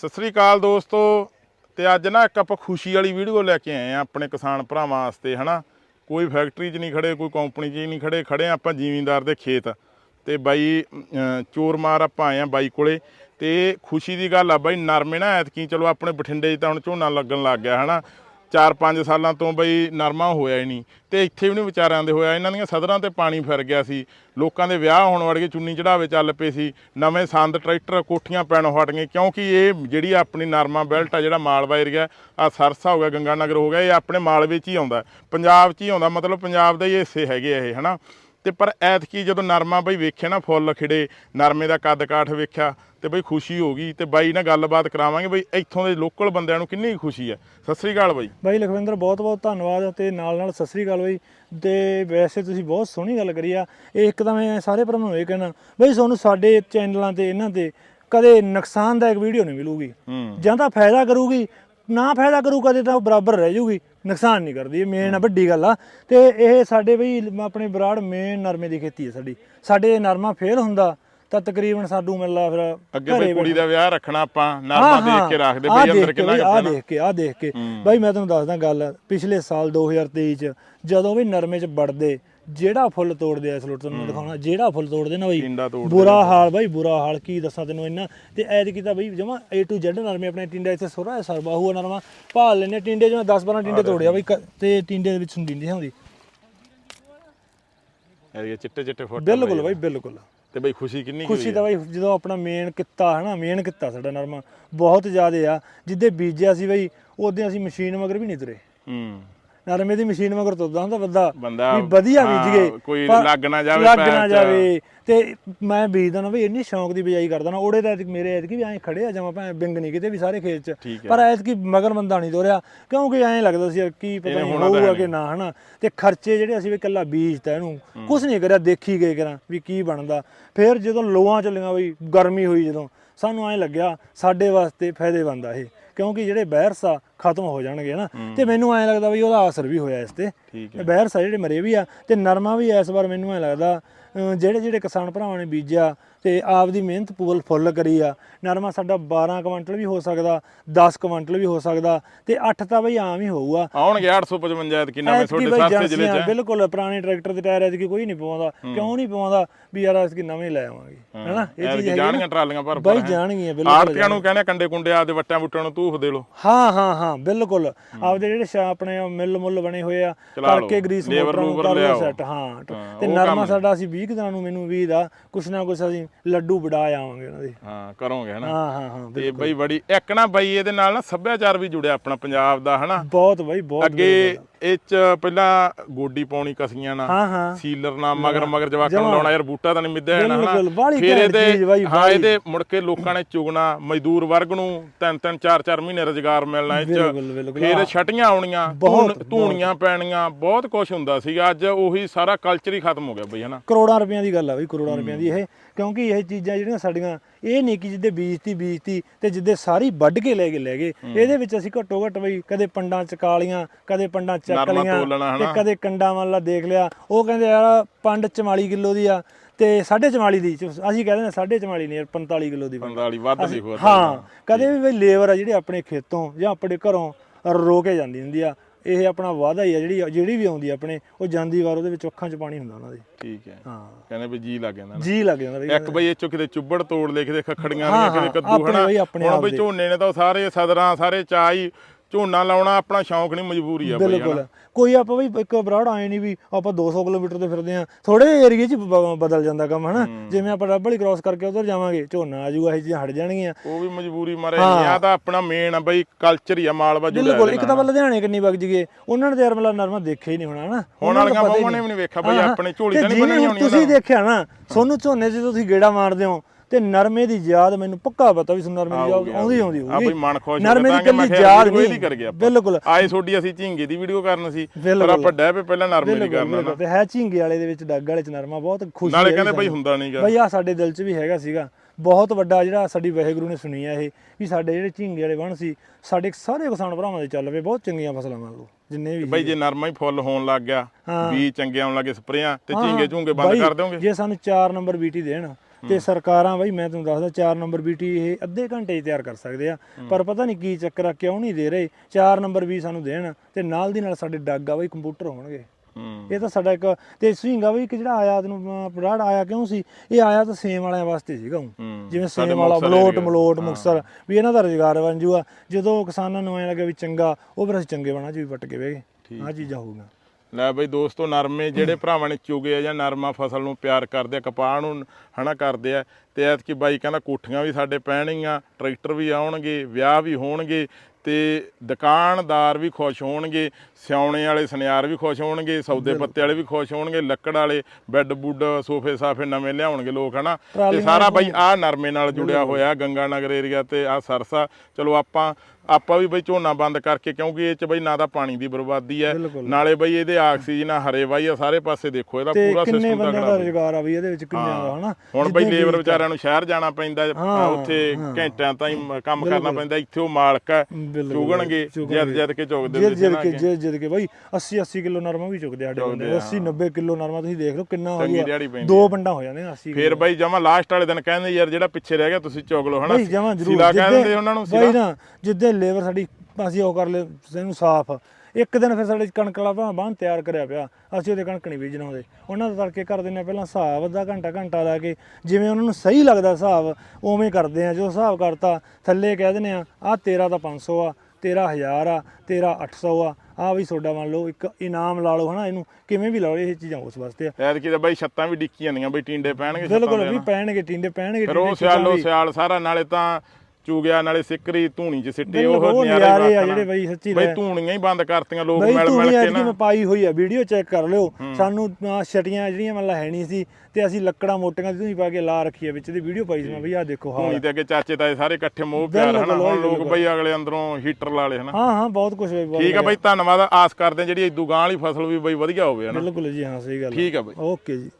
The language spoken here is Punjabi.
ਸਤਿ ਸ੍ਰੀ ਅਕਾਲ ਦੋਸਤੋ, ਤੇ ਅੱਜ ਨਾ ਇੱਕ ਆਪਾਂ ਖੁਸ਼ੀ ਵਾਲੀ ਵੀਡੀਓ ਲੈ ਕੇ ਆਏ ਆ ਆਪਣੇ ਕਿਸਾਨ ਭਰਾਵਾਂ ਵਾਸਤੇ, ਹਨਾ? ਕੋਈ ਫੈਕਟਰੀ 'ਚ ਨਹੀਂ ਖੜੇ, ਕੋਈ ਕੰਪਨੀ 'ਚ ਨਹੀਂ ਖੜੇ ਖੜੇ ਆ ਆਪਾਂ ਜ਼ਿਮੀਂਦਾਰ ਦੇ ਖੇਤ। ਤੇ ਬਾਈ ਚੋਰ ਮਾਰ ਆਪਾਂ ਆਏ ਆ ਬਾਈ ਕੋਲੇ। ਤੇ ਖੁਸ਼ੀ ਦੀ ਗੱਲ ਆ ਬਾਈ, ਨਰਮੇ ਨਾ ਐਤਕੀ ਚਲੋ ਆਪਣੇ ਬਠਿੰਡੇ 'ਚ ਤਾਂ ਹੁਣ ਝੋਨਾ ਲੱਗਣ ਲੱਗ ਗਿਆ, ਹਨਾ? 4-5 ਸਾਲਾਂ ਤੋਂ ਬਈ ਨਰਮਾ ਹੋਇਆ ਹੀ ਨਹੀਂ। ਤੇ ਇੱਥੇ ਵੀ ਨਹੀਂ ਵਿਚਾਰਿਆਂ ਦੇ ਹੋਇਆ। ਇਹਨਾਂ ਦੀਆਂ ਸਦਰਾਂ ਤੇ ਪਾਣੀ ਫਿਰ ਗਿਆ ਸੀ। ਲੋਕਾਂ ਦੇ ਵਿਆਹ ਹੋਣ ਵੜ ਗਏ, ਚੁੰਨੀ ਚੜਾਵੇ ਚੱਲ ਪਏ ਸੀ। ਨਵੇਂ ਸੰਦ, ਟਰੈਕਟਰ, ਕੋਠੀਆਂ ਪੈਣੋਂ ਹਟ ਗਏ ਕਿਉਂਕਿ ਇਹ ਜਿਹੜੀ ਆਪਣੀ ਨਰਮਾ ਬੈਲਟ ਆ, ਜਿਹੜਾ ਮਾਲਵਾ ਏਰੀਆ ਆ ਸਰਸਾ ਹੋ ਗਿਆ ਗੰਗਾ ਨਗਰ ਹੋ ਗਿਆ, ਇਹ ਆਪਣੇ ਮਾਲਵੇ 'ਚ ਹੀ ਆਉਂਦਾ। ਪੰਜਾਬ 'ਚ ਹੀ ਆਉਂਦਾ। ਮਤਲਬ ਪੰਜਾਬ ਦਾ ਹੀ ਹਿੱਸੇ ਹੈਗੇ ਆ ਇਹ, ਹਨਾ? ਤੇ ਪਰ ਐਤਕੀ ਜਦੋਂ ਨਰਮਾ ਬਈ ਵੇਖਿਆ ਨਾ ਫੁੱਲ ਖਿੜੇ ਨਰਮੇ ਦਾ ਕੱਦ ਕਾਠ ਵੇਖਿਆ ਤੇ ਬਈ ਖੁਸ਼ੀ ਹੋ ਗਈ ਤੇ ਬਾਈ ਨਾਲ ਗੱਲਬਾਤ ਕਰਾਵਾਂਗੇ ਬਈ ਇੱਥੋਂ ਦੇ ਲੋਕਲ ਬੰਦਿਆਂ ਨੂੰ ਕਿੰਨੀ ਖੁਸ਼ੀ ਹੈ। ਸਤਿ ਸ੍ਰੀ ਅਕਾਲ ਬਾਈ। ਬਾਈ ਲਖਵਿੰਦਰ ਬਹੁਤ ਬਹੁਤ ਧੰਨਵਾਦ ਤੇ ਨਾਲ ਨਾਲ ਸਤਿ ਸ੍ਰੀ ਅਕਾਲ ਬਾਈ। ਤੇ ਵੈਸੇ ਤੁਸੀਂ ਬਹੁਤ ਸੋਹਣੀ ਗੱਲ ਕਰੀ ਆ ਇਹ ਇੱਕ ਤਾਂ ਮੈਂ ਸਾਰੇ ਭਰਾਵਾਂ ਨੂੰ ਇਹ ਕਹਿਣਾ ਬਾਈ ਤੁਹਾਨੂੰ ਸਾਡੇ ਚੈਨਲਾਂ ਤੇ ਇਹਨਾਂ ਤੇ ਕਦੇ ਨੁਕਸਾਨਦਾਇਕ ਵੀਡੀਓ ਨਹੀਂ ਮਿਲੂਗੀ। ਜਾਂ ਤਾਂ ਫਾਇਦਾ ਕਰੂਗੀ ਨਾ ਫਾਇਦਾ ਕਰੂ ਕਦੇ ਤਾਂ ਉਹ ਬਰਾਬਰ ਰਹਿ ਜੂਗੀ। ਨੁਕਸਾਨ ਨਹੀਂ ਕਰਦੀ ਇਹ ਮੇਨ ਆ ਵੱਡੀ ਗੱਲ ਆ। ਤੇ ਇਹ ਸਾਡੇ ਬਈ ਆਪਣੇ ਬਰਾੜ ਮੇਨ ਨਰਮੇ ਦੀ ਖੇਤੀ ਹੈ ਸਾਡੀ। ਸਾਡੇ ਨਰਮਾ ਫੇਲ ਹੁੰਦਾ ਤਾਂ ਤਕਰੀਬਨ ਸਾਨੂੰ ਮਿਲਦਾ ਫਿਰ ਅੱਗੇ ਬਈ ਕੁੜੀ ਦਾ ਵਿਆਹ ਰੱਖਣਾ ਆਪਾਂ ਨਰਮਾ ਦੇਖ ਕੇ ਰੱਖਦੇ ਬਈ ਅੰਦਰ ਕਿੰਨਾ ਆਹ ਕੱਪਣਾ ਦੇਖ ਕੇ ਆਹ ਦੇਖ ਕੇ। ਬਾਈ ਮੈਂ ਤੁਹਾਨੂੰ ਦੱਸਦਾ ਗੱਲ ਪਿਛਲੇ ਸਾਲ 2023 ਚ ਜਦੋਂ ਵੀ ਨਰਮੇ ਚ ਵੜਦੇ ਜਿਹੜਾ ਫੁੱਲ ਤੋੜਦੇ ਆ ਇਸ ਲੋਟ ਤੁਹਾਨੂੰ ਦਿਖਾਉਣਾ ਜਿਹੜਾ ਫੁੱਲ ਤੋੜਦੇ ਨਾ ਬਈ ਟਿੰਡਾ ਤੋੜਦੇ ਬੁਰਾ ਹਾਲ ਬਾਈ ਬੁਰਾ ਹਾਲ ਕੀ ਦੱਸਾਂ ਤੈਨੂੰ ਇੰਨਾ? ਤੇ ਐਦ ਕੀਤਾ ਬਈ ਜਮਾ A to Z ਨਰਮੇ ਆਪਣੇ ਟਿੰਡੇ ਇੱਥੇ ਸੋਰਾ ਸਰਬਾਹੂ ਨਰਮਾ ਭਾਲ ਲੈਨੇ ਟਿੰਡੇ ਜਿਵੇਂ 10 12 ਟਿੰਡੇ ਤੋੜਿਆ ਬਈ ਤੇ ਟਿੰਡੇ ਦੇ ਵਿੱਚ ਸੁਣ ਦਿੰਦੀ ਹੁੰਦੀ ਇਹ ਚਿੱਟੇ ਚਿੱਟੇ ਫੁੱਟ ਬਿਲਕੁਲ ਬਾਈ। ਬਿਲਕੁਲ। ਤੇ ਬਈ ਖੁਸ਼ੀ ਕਿੰਨੀ ਕੁ ਖੁਸ਼ੀ ਹੋਈ ਤਾਂ ਬਾਈ ਜਦੋਂ ਆਪਣਾ ਮੇਨ ਕਿੱਤਾ ਹੈ ਨਾ ਮੇਨ ਕਿੱਤਾ ਸਾਡਾ ਨਰਮਾ ਬਹੁਤ ਜ਼ਿਆਦੇ ਆ ਜਿੱਦੇ ਬੀਜਿਆ ਸੀ ਬਾਈ ਉਹਦੇ ਅਸੀਂ ਮਸ਼ੀਨ ਮਗਰ ਵੀ ਨਹੀਂ ਤੁਰੇ। ਹੂੰ। ਨਰਮੇ ਦੀ ਮਸ਼ੀਨ ਮਗਰ ਤੁਰਦਾ ਹੁੰਦਾ ਬੰਦਾ ਬੰਦਾ ਵੀ ਵਧੀਆ ਬੀਜ ਗਏ। ਕੋਈ ਲੱਗ ਨਾ ਜਾਵੇ ਲੱਗ ਨਾ। ਜਾਵੇ। ਤੇ ਮੈਂ ਬੀਜਦਾ ਨਾ ਵੀ ਇੰਨੀ ਸ਼ੌਂਕ ਦੀ ਬਿਜਾਈ ਕਰਦਾ ਨਾ ਉਹਦੇ ਤਾਂ ਮੇਰੇ ਐਤਕੀ ਵੀ ਐਂ ਖੜੇ ਆ ਜਮਾ ਭਾਵੇਂ ਬਿੰਗ ਨਹੀਂ ਕਿਤੇ ਵੀ ਸਾਰੇ ਖੇਤ 'ਚ। ਪਰ ਐਤਕੀ ਮਗਰ ਬੰਦਾ ਨਹੀਂ ਤੋਰਿਆ। ਕਿਉਂਕਿ ਐਂ ਲੱਗਦਾ ਸੀ ਕੀ ਪਤਾ ਨਹੀਂ ਹੋਊਗਾ ਕਿ ਨਾ ਹਨਾ? ਤੇ ਖਰਚੇ ਜਿਹੜੇ ਅਸੀਂ ਵੀ ਇਕੱਲਾ ਬੀਜਤਾ ਇਹਨੂੰ ਕੁਝ ਨਹੀਂ ਕਰਿਆ ਦੇਖੀ ਗਏ ਕਰਾਂ ਵੀ ਕੀ ਬਣਦਾ। ਫਿਰ ਜਦੋਂ ਲੋਆਂ ਚੱਲੀਆਂ ਬਈ ਗਰਮੀ ਹੋਈ ਜਦੋਂ ਸਾਨੂੰ ਐਂ ਲੱਗਿਆ ਸਾਡੇ ਵਾਸਤੇ ਫਾਇਦੇਮੰਦ ਆ ਇਹ। ਕਿਉਂਕਿ ਜਿਹੜੇ ਵਾਇਰਸ ਆ ਖਤਮ ਹੋ ਜਾਣਗੇ ਨਾ ਤੇ ਮੈਨੂੰ ਐਂ ਲੱਗਦਾ ਵੀ ਉਹਦਾ ਅਸਰ ਵੀ ਹੋਇਆ ਇਸ ਤੇ। ਵਾਇਰਸ ਆ ਜਿਹੜੇ ਮਰੇ ਵੀ ਆ ਤੇ ਨਰਮਾ ਵੀ ਇਸ ਵਾਰ ਮੈਨੂੰ ਐ ਲੱਗਦਾ ਜਿਹੜੇ ਜਿਹੜੇ ਕਿਸਾਨ ਭਰਾਵਾਂ ਨੇ ਬੀਜਿਆ ਤੇ ਆਪਦੀ ਮਿਹਨਤ ਪੂਲ ਫੁੱਲ ਕਰੀ ਆ। ਨਰਮਾ ਸਾਡਾ 12 ਕੁਇੰਟਲ ਵੀ ਹੋ ਸਕਦਾ 10 ਕੁਇੰਟਲ ਵੀ ਹੋ ਸਕਦਾ ਤੇ 8 ਤਾਂ ਬਈ ਆਮ ਹੀ ਹੋਊਗਾ। ਆਉਣਗੇ 855 ਐਤਕੀ ਨਵੇਂ ਐਤਕੀ ਤੁਹਾਡੇ ਸਾਸਤੇ ਜ਼ਿਲ੍ਹੇ 'ਚ। ਬਿਲਕੁਲ ਪੁਰਾਣੇ ਟਰੈਕਟਰ ਦੇ ਟਾਇਰ ਐਤਕੀ ਕੋਈ ਨਹੀਂ ਪਵਾਉਂਦਾ। ਕਿਉਂ ਨਹੀਂ ਪਵਾਉਂਦਾ? ਵੀ ਯਾਰ ਐਤਕੀ ਨਵੇਂ ਲੈ ਆਵਾਂਗੇ। ਹੈਨਾ? ਇਹ ਚੀਜ਼ ਹੈਗੀ ਜਾਣਗੀਆਂ। ਟਰਾਲੀਆਂ ਭਰ ਬਾਈ ਜਾਣਗੀਆਂ ਬਿਲਕੁਲ ਆੜਤੀਆਂ ਨੂੰ ਕਹਿੰਦੇ ਕੰਡੇ ਕੁੰਡੇ ਆਪਦੇ ਵੱਟਾਂ ਬੁੱਟਾਂ ਨੂੰ ਧੂਫ ਦੇ ਲੋ ਹਾਂ ਹਾਂ ਹਾਂ ਬਿਲਕੁਲ। ਆਪਦੇ ਜਿਹੜੇ ਆਪਣੇ ਮਿੱਲ ਮੁੱਲ ਬਣੇ ਹੋਏ ਆ। ਕਰਕੇ ਗਰੀਸ ਮੋਟਰਾਂ ਨੂੰ ਕਰ ਲਿਆਓ। ਸੈੱਟ ਹਾਂ। ਹਾਂ, ਤੇ ਨਰਮਾ ਸਾਡਾ ਅਸੀਂ 20 ਕੁ ਦਿਨਾਂ ਨੂੰ ਮੈਨੂੰ ਉਮੀਦ ਆ ਕੁਛ ਨਾ ਕੁਛ ਅਸੀਂ ਲੱਡੂ ਵਡਾ ਆਵਾਂਗੇ ਉਹਨਾਂ ਦੇ। ਹਾਂ ਕਰੋਗੇ ਹਨਾ? ਹਾਂ ਹਾਂ ਹਾਂ ਤੇ ਬਈ ਬੜੀ ਇੱਕ ਨਾ ਬਈ ਇਹਦੇ ਨਾਲ ਨਾ ਸੱਭਿਆਚਾਰ ਵੀ ਜੁੜਿਆ ਆਪਣਾ ਪੰਜਾਬ ਦਾ ਹਨਾ? ਬਹੁਤ ਬਾਈ ਬਹੁਤ ਅੱਗੇ ਇਹ ਚ ਪਹਿਲਾਂ ਗੋਡੀ ਪਾਉਣੀ ਕਸੀਆਂ ਨਾਲ ਹਾਂ ਹਾਂ। ਸੀਲਰ ਨਾਲ ਮਗਰ ਮਗਰ ਜਵਾਕਾਂ ਨੂੰ ਲਾਉਣਾ ਯਾਰ ਬੂਟਾ ਤਾਂ ਨਹੀਂ ਮਿੱਧਿਆ ਜਾਣਾ ਬਿਲਕੁਲ, ਬਾਹਲੀ ਫਿਰ ਘੈਂਟ ਚੀਜ਼ ਬਾਈ, ਇਹਦੇ ਹਾਂ ਬਾਹਲੀ। ਇਹਦੇ ਮੁੜ ਕੇ ਲੋਕਾਂ ਨੇ ਚੁਗਣਾ ਮਜ਼ਦੂਰ ਵਰਗ ਨੂੰ ਤਿੰਨ ਤਿੰਨ ਚਾਰ ਚਾਰ ਮਹੀਨੇ ਰੁਜ਼ਗਾਰ ਮਿਲਣਾ ਇਹ ਬਿਲਕੁਲ, ਚ। ਬਿਲਕੁਲ। ਫਿਰ ਛਟੀਆਂ ਆਉਣੀਆਂ ਬਹੁਤ, ਧੂਣ- ਧੂਣੀਆਂ ਪੈਣੀਆਂ ਬਹੁਤ ਕੁਝ ਹੁੰਦਾ ਸੀਗਾ ਅੱਜ ਉਹੀ ਸਾਰਾ ਕਲਚਰ ਹੀ ਖਤਮ ਹੋ ਗਿਆ ਬਈ ਹਨਾ? ਕਰੋੜਾਂ ਰੁਪਈਆਂ ਦੀ ਗੱਲ ਆ ਬਈ ਕਰੋੜਾਂ ਰੁਪਈਆਂ ਦੀ ਇਹ ਕਿਉਂਕਿ ਇਹ ਚੀਜ਼ਾਂ ਜਿਹੜੀਆਂ ਸਾਡੀਆਂ ਇਹ ਨਹੀਂ ਕਿ ਜਿੱਦੇ ਬੀਜਤੀ ਬੀਜਤੀ ਤੇ ਜਿੱਦੇ ਸਾਰੀ ਵੱਢ ਕੇ ਲੈ ਕੇ ਲੈ ਗਏ। ਇਹਦੇ ਵਿੱਚ ਅਸੀਂ ਘੱਟੋ ਘੱਟ ਬਈ ਕਦੇ ਪੰਡਾਂ ਚ ਕਾਲੀਆਂ ਕਦੇ ਪੰਡਾਂ ਚੱਕ ਨਰਮਾ ਲੀਆਂ ਤੇ। ਕਦੇ ਕੰਡਾ ਮੰਨ ਲਾ ਦੇਖ ਲਿਆ। ਉਹ ਕਹਿੰਦੇ ਯਾਰ ਪੰਡ 44 ਕਿਲੋ ਦੀ ਆ ਤੇ 44 ਦੀ ਅਸੀਂ ਕਹਿੰਦੇ ਨੇ 44 ਨਹੀਂ ਯਾਰ 45 ਕਿਲੋ ਦੀ ਪੰਡ। 45 ਵੱਧ ਸੀ ਹੋਰ ਹਾਂ। ਕਦੇ ਵੀ ਬਈ ਲੇਬਰ ਆ ਜਿਹੜੀ ਆਪਣੇ ਖੇਤੋਂ ਜਾਂ ਆਪਣੇ ਘਰੋਂ ਰੋ ਕੇ ਜਾਂਦੀ ਹੁੰਦੀ ਆ ਇਹ ਆਪਣਾ ਵਾਅਦਾ ਹੀ ਆ ਜਿਹੜੀ ਜਿਹੜੀ ਵੀ ਆਉਂਦੀ ਆ ਆਪਣੇ ਉਹ ਜਾਂਦੀ ਵਾਰ ਉਹਦੇ ਵਿੱਚ ਅੱਖਾਂ 'ਚ ਪਾਣੀ ਹੁੰਦਾ ਉਹਨਾਂ ਦੇ ਠੀਕ ਹੈ ਹਾਂ ਕਹਿੰਦੇ ਵੀ ਜੀ ਲੱਗ ਜਾਂਦਾ ਨਾ। ਜੀ ਲੱਗ ਜਾਂਦਾ ਬਈ ਇੱਕ ਬਈ ਇਹ ਚੋਂ ਕਿਤੇ ਚੁੱਬੜ ਤੋੜ ਲੈ ਕਿਤੇ ਖਖੜੀਆਂ ਹਾਂ, ਦੀਆਂ ਕਿਤੇ ਹਾਂ, ਕੱਦੂ ਆਪਣੇ ਹਨਾ ਬਈ ਆਪਣੇ ਹੁਣ ਆਪ ਬਈ ਦੇ। ਝੋਨੇ ਨੇ ਤਾਂ ਸਾਰੇ ਸਦਰਾਂ ਸਾਰੇ ਚਾਈ ਝੋਨਾ ਲਾਉਣਾ ਆਪਣਾ ਸ਼ੌਂਕ ਨਹੀਂ ਮਜਬੂਰੀ ਆ ਬਈ ਬਿਲਕੁਲ। ਕੋਈ ਆਪਾਂ ਵੀ ਇੱਕ ਬਰਾੜ ਆਏ ਨਹੀਂ ਵੀ ਆਪਾਂ 200 ਕਿਲੋਮੀਟਰ ਤੇ ਫਿਰਦੇ ਆ ਥੋੜੇ ਏਰੀਏ 'ਚ ਬ- ਬਦਲ ਜਾਂਦਾ ਕੰਮ ਹਨਾ? ਜਿਵੇਂ ਆਪਾਂ ਰੱਬ ਵਾਲੀ ਕ੍ਰਾਸ ਕਰਕੇ ਉਧਰ ਜਾਵਾਂਗੇ ਝੋਨਾ ਆ ਜਾਊਗਾ ਇਹ ਚੀਜ਼ਾਂ ਹਟ ਜਾਣਗੀਆਂ। ਉਹ ਵੀ ਮਜਬੂਰੀ ਮਾਰੇ ਨਹੀਂ ਆ ਤਾਂ ਆਪਣਾ ਮੇਨ ਆ ਬਈ ਕਲਚਰ ਹੀ ਆ ਮਾਲਵਾ ਜੁੜਿਆ ਬਿਲਕੁਲ ਇੱਕ। ਤਾਂ ਆਪਾਂ ਲੁਧਿਆਣੇ ਕਿੰਨੀ ਵਗ ਜੀਏ ਉਹਨਾਂ ਨੇ ਤੇ ਯਾਰ ਨਰਮਾ ਦੇਖਿਆ ਹੀ ਨਹੀਂ ਹੋਣਾ ਹਨਾ? ਹੁਣ ਉਹਨਾਂ ਨੂੰ ਵਾਲੀਆਂ ਪਤਾ ਹੀ ਬਹੁਆਂ ਨੇ ਵੀ ਨਹੀਂ ਵੇਖਿਆ ਬਈ ਹਾਂ, ਆਪਣੇ ਝੋਲੀ ਤੇ ਤਾਂ ਨਹੀਂ ਹੁਣ ਹੋਣੀ ਤੁਸੀਂ ਦੇਖਿਆ ਨਾ ਸੋਨੂੰ ਝੋਨੇ 'ਚ ਤੁਸੀਂ ਗੇੜਾ ਮਾਰਦੇ ਹੋ ਤੇ ਨਰਮੇ ਦੀ ਯਾਦ ਮੈਨੂੰ ਪੱਕਾ ਪਤਾ ਵੀ ਤੁਹਾਨੂੰ ਨਰਮੇ ਦੀ ਯਾਦ ਆਉਂਦੀ ਆਉਂਦੀ ਆ ਬਈ ਹੋਊਗੀ ਮਨ ਖੁਸ਼ ਨਰਮੇ ਦੀ ਕੱਲੀ ਯਾਦ ਨਹੀਂ। ਕਰ ਗਿਆ ਆਪਾਂ। ਬਿਲਕੁਲ। ਆਏ ਛੋਡੀ ਅਸੀਂ ਝੀਂਗੇ ਦੀ ਵੀਡੀਓ ਕਰਨ ਸੀ ਪਰ। ਆਪਾਂ ਡੈ ਪੇ ਪਹਿਲਾਂ ਨਰਮੇ ਦੀ ਕਰਨਾ ਨਾ। ਤੇ ਹੈ ਝਿੰਗੇ ਵਾਲੇ ਦੇ ਵਿੱਚ ਡੱਗ ਵਾਲੇ ਚ ਨਰਮਾ ਬਹੁਤ ਖੁਸ਼ੀ ਨਾਲੇ ਕਹਿੰਦੇ ਵੀ ਬਈ। ਹੁੰਦਾ ਨਹੀਂਗਾ ਬਈ ਆ ਸਾਡੇ ਦਿਲ 'ਚ ਵੀ ਹੈਗਾ ਸੀਗਾ। ਬਹੁਤ ਵੱਡਾ ਜਿਹੜਾ ਸਾਡੀ ਵਾਹਿਗੁਰੂ ਨੇ ਸੁਣੀ ਆ ਇਹ ਵੀ ਸਾਡੇ ਜਿਹੜੇ ਝਿੰਗੇ ਵਾਲੇ ਬਣ ਸੀ ਸਾਡੇ ਸਾਰੇ ਕਿਸਾਨ ਭਰਾਵਾਂ ਦੇ ਚੱਲ ਪਏ ਬਹੁਤ ਚੰਗੀਆਂ ਫਸਲਾਂ ਮੰਨ ਲਓ ਜਿੰਨੇ ਵੀ ਬਈ ਜੇ ਨਰਮਾ ਹੀ ਫੁੱਲ ਹੋਣ ਲੱਗ ਗਿਆ। ਬੀਜ ਚੰਗੇ ਆਉਣ ਲੱਗੇ ਸਪਰੇਆਂ ਤੇ ਝੀਂਗੇ ਝੂੰਗੇ ਬੰਦ ਕਰ ਦਿਓਗੇ? ਜੇ ਸਾਨੂੰ 4 ਨੰਬਰ ਬੀਟੀ ਦੇਣ ਤੇ ਸਰਕਾਰਾਂ ਬਾਈ ਮੈਂ ਤੁਹਾਨੂੰ ਦੱਸਦਾ 4 ਨੰਬਰ ਬੀਟੀ ਇਹ ਅੱਧੇ ਘੰਟੇ 'ਚ ਤਿਆਰ ਕਰ ਸਕਦੇ ਆ। ਪਰ ਪਤਾ ਨਹੀਂ ਕੀ ਚੱਕਰ ਆ ਕਿਉਂ ਨਹੀਂ ਦੇ ਰਹੇ? 4 ਨੰਬਰ ਵੀ ਸਾਨੂੰ ਦੇਣ ਤੇ ਨਾਲ ਦੀ ਨਾਲ ਸਾਡੇ ਡੱਗ ਆ ਬਾਈ ਕੰਪਿਊਟਰ ਹੋਣਗੇ। ਇਹ ਤਾਂ ਸਾਡਾ ਇੱਕ ਤੇ ਸਵਿੰਗਾ ਵੀ ਇੱਕ ਜਿਹੜਾ ਆਇਆ ਤੈਨੂੰ ਬਰਾੜ ਆਇਆ ਕਿਉਂ ਸੀ? ਇਹ ਆਇਆ ਤਾਂ ਸੇਮ ਵਾਲਿਆਂ ਵਾਸਤੇ ਸੀਗਾ। ਜਿਵੇਂ ਸੇਮ ਵਾਲਾ ਮੁਕਤਸਰ ਮਲੋਟ ਮੁਕਸਰ ਵੀ ਇਹਨਾਂ ਦਾ ਰੁਜ਼ਗਾਰ ਬਣ ਜੂਗਾ। ਜਦੋਂ ਕਿਸਾਨਾਂ ਨੂੰ ਐ ਲੱਗਾ ਵੀ ਚੰਗਾ ਉਹ ਫਿਰ ਅਸੀਂ ਚੰਗੇ ਬਣਾ ਚ ਵੀ ਪੱਟ ਕੇ ਬਹਿ ਗਏ। ਆਹ ਚੀਜ਼ਾਂ ਹੋ ਗਈਆਂ। ਲੈ ਬਈ ਦੋਸਤੋ ਨਰਮੇ ਜਿਹੜੇ ਭਰਾਵਾਂ ਨੇ ਚੁਗੇ ਆ ਜਾਂ ਨਰਮਾ ਫਸਲ ਨੂੰ ਪਿਆਰ ਕਰਦੇ ਆ ਕਪਾਹ ਨੂੰ ਹਨਾ ਕਰਦੇ ਆ ਤੇ ਐਤਕੀ ਬਾਈ ਕਹਿੰਦਾ ਕੋਠੀਆਂ ਵੀ ਸਾਡੇ ਪੈਣਗੀਆਂ ਟਰੈਕਟਰ ਵੀ ਆਉਣਗੇ ਵਿਆਹ ਵੀ ਹੋਣਗੇ ਤੇ ਦੁਕਾਨਦਾਰ ਵੀ ਖੁਸ਼ ਹੋਣਗੇ ਸਿਆਉਣੇ ਵਾਲੇ ਸੁਨਿਆਰ ਵੀ ਖੁਸ਼ ਹੋਣਗੇ ਸੌਦੇ ਪੱਤੇ ਵਾਲੇ ਵੀ ਖੁਸ਼ ਹੋਣਗੇ ਲੱਕੜ ਵਾਲੇ ਬੈੱਡ ਬੁੱਡ ਸੋਫੇ ਸਾਫੇ ਨਵੇਂ ਲਿਆਉਣਗੇ ਲੋਕ ਹਨਾ। ਤੇ ਸਾਰਾ ਬਾਈ ਆ ਨਰਮੇ ਨਾਲ ਜੁੜਿਆ ਹੋਇਆ ਗੰਗਾ ਨਗਰ ਏਰੀਆ ਤੇ ਆ ਸਰਸਾ। ਚਲੋ ਆਪਾਂ ਆਪਾਂ ਵੀ ਬਈ ਝੋਨਾ ਬੰਦ ਕਰਕੇ ਕਿਉਂਕਿ ਇਹ ਚ ਬਈ ਨਾ ਤਾਂ ਪਾਣੀ ਦੀ ਬਰਬਾਦੀ ਹੈ ਬਿਲਕੁਲ। ਨਾਲੇ ਬਈ ਇਹਦੇ ਆਕਸੀਜਨ ਆ ਹਰੇ ਬਾਈ ਆ ਸਾਰੇ ਪਾਸੇ ਦੇਖੋ ਇਹਦਾ ਤੇ ਪੂਰਾ ਕਿੰਨੇ ਸਿਸਟਮ ਬੰਦਿਆਂ ਤਗੜਾ ਦਾ ਰੁਜ਼ਗਾਰ ਆ ਵੀ ਇਹਦੇ ਵਿੱਚ ਕਿੰਨਿਆਂ ਦਾ ਹਨਾ? ਹੁਣ ਬਈ ਜਿੱਦਾਂ ਲੇਬਰ ਵਿਚਾਰਿਆਂ ਨੂੰ ਸ਼ਹਿਰ ਜਾਣਾ ਪੈਂਦਾ ਹਾਂ, ਉੱਥੇ ਘੰਟਿਆਂ ਤਾਈਂ ਕੰਮ ਕਰਨਾ ਪੈਂਦਾ ਇੱਥੇ ਉਹ ਮਾਲਕ ਹੈ ਬਿਲਕੁਲ, ਚੁਗਣਗੇ ਜਿੱਦ ਜਿੱਦ ਕੇ ਚੁਗਦੇ ਜਿੱਦ ਹੁੰਦੇ ਸੀ ਜਿੱਦ ਨਾ ਕੇ ਅੱਗੇ। ਜਿੱਦ ਜਿੱਦ ਕੇ। ਬਾਈ 80 80 ਕਿਲੋ ਨਰਮਾ ਵੀ ਚੁੱਕਦੇ ਸਾਡੇ ਬੰਦੇ। 80 90 ਕਿਲੋ ਨਰਮਾ ਤੁਸੀਂ ਦੇਖ ਲਓ ਕਿੰਨਾ ਹੋ ਚੰਗੀ ਗਿਆ। ਪੈਂਦੀ ਦੋ ਪੰਡਾ ਹੋ ਜਾਂਦੇ 80 ਫੇਰ ਬਾਈ ਜਮਾ ਲਾਸਟ ਵਾਲੇ ਦਿਨ ਕਹਿੰਦੇ ਯਾਰ ਜਿਹੜਾ ਪਿੱਛੇ ਰਹਿ ਗਿਆ ਤੁਸੀਂ ਚੁਗ ਲਓ ਹਨਾ? ਬਾਈ ਜਮਾ ਜ਼ਰੂਰ ਸਿਲਾ ਜਿੱਦੇ- ਕਹਿੰਦੇ ਉਹਨਾਂ ਨੂੰ ਬਾਈ ਸਿਲਾ ਨਾ ਜਿੱਦੇ ਲੇਬਰ ਸਾਡੀ ਅਸੀਂ ਉਹ ਕਰ ਲੈ ਇਹਨੂੰ ਸਾਫ਼। ਇੱਕ ਦਿਨ ਫਿਰ ਸਾਡੇ ਕਣਕ ਵਾਲਾ ਭਾਂ ਬਾਹਨ ਤਿਆਰ ਕਰਿਆ ਪਿਆ। ਅਸੀਂ ਉਹਦੇ ਕਣਕ ਨਹੀਂ ਬੀਜਣਾ ਹੁੰਦੇ ਉਹਨਾਂ ਦਾ ਤੜਕੇ ਕਰ ਆ ਪਹਿਲਾਂ ਹਿਸਾਬ ਅੱਧਾ ਘੰਟਾ ਘੰਟਾ ਲਾ ਕੇ ਜਿਵੇਂ ਉਹਨਾਂ ਨੂੰ ਸਹੀ ਲੱਗਦਾ ਹਿਸਾਬ ਉਵੇਂ ਕਰਦੇ ਆ ਜੋ ਹਿਸਾਬ ਕਰਤਾ ਥੱਲੇ ਕਹਿ ਦਿੰਦੇ ਆ ਆਹ ਤੇਰਾ ਤਾਂ 500 ਆ ਤੇਰਾ 1000 ਆ ਤੇਰਾ 800 ਆ ਆ ਵੀ ਤੁਹਾਡਾ ਮੰਨ ਲਓ ਇੱਕ ਇਨਾਮ ਲਾ ਲਓ ਹਨਾ ਇਹਨੂੰ। ਕਿਵੇਂ ਵੀ ਲਾ ਲਓ ਇਹ ਚੀਜ਼ਾਂ ਉਸ ਵਾਸਤੇ ਆ। ਐਤਕੀ ਤਾਂ ਬਾਈ ਛੱਤਾਂ ਵੀ ਡਿੱਕੀ ਜਾਂਦੀਆਂ ਬਈ ਟਿੰਡੇ ਪੈਣਗੇ ਬਿਲਕੁਲ ਵੀ। ਪੈਣਗੇ ਟਿੰਡੇ ਪੈਣਗੇ ਫਿਰ ਉਹ ਸਿਆਲੋ। ਸਿਆਲ ਸਾਰਾ ਨਾਲੇ ਤਾਂ ਚੂਗਿਆ ਨਾਲੇ ਸਿੱਕਰੀ ਧੂਣੀ ਚ ਸਿੱਟੇ ਉਹ ਨਿਆਰੇ ਆ। ਜਿਹੜੇ ਬਈ ਸੱਚੀ ਬਈ ਲੈ। ਧੂਣੀਆਂ ਹੀ ਬੰਦ ਕਰਤੀਆਂ ਲੋਕ ਮਿਲ ਮਿਲ ਕੇ ਨਾ। ਮੈਂ ਪਾਈ ਹੋਈ ਆ ਵੀਡੀਓ ਚੈੱਕ ਕਰ ਲਿਓ। ਸਾਨੂੰ ਛਟੀਆਂ ਜਿਹੜੀਆਂ ਮਤਲਬ ਹੈ ਨਹੀਂ ਸੀ ਤੇ ਅਸੀਂ ਲੱਕੜਾਂ ਮੋਟੀਆਂ ਦੀ ਪਾ ਕੇ ਲਾ ਰੱਖੀ ਆ ਵਿੱਚ ਦੀ ਵੀਡੀਓ ਪਾਈ ਸੀ ਮੈਂ ਬਈ ਆ ਦੇਖੋ ਹਾਲ ਧੂਣੀ ਤੇ ਅੱਗੇ ਚਾਚੇ ਤਾਏ ਸਾਰੇ ਇਕੱਠੇ ਮੋਹ ਪਿਆਰ ਹਨਾ? ਹੁਣ ਲੋਕ। ਬਈ ਅਗਲੇ ਅੰਦਰੋਂ ਹੀਟਰ ਲਾ ਲਏ ਹਨਾ? ਹਾਂ ਹਾਂ ਬਹੁਤ ਕੁਝ ਬਈ ਠੀਕ ਆ ਬਈ ਧੰਨਵਾਦ। ਆਸ ਕਰਦੇ ਹਾਂ ਜਿਹੜੀ ਇਦੂ ਗਾਂ ਵਾਲੀ ਫਸਲ ਵੀ ਬਈ ਵਧੀਆ ਹੋਵੇ ਹਨਾ? ਬਿਲਕੁਲ ਜੀ ਹਾਂ ਸਹੀ ਗੱਲ ਠੀਕ ਆ ਬਈ। ਓਕੇ ਜੀ।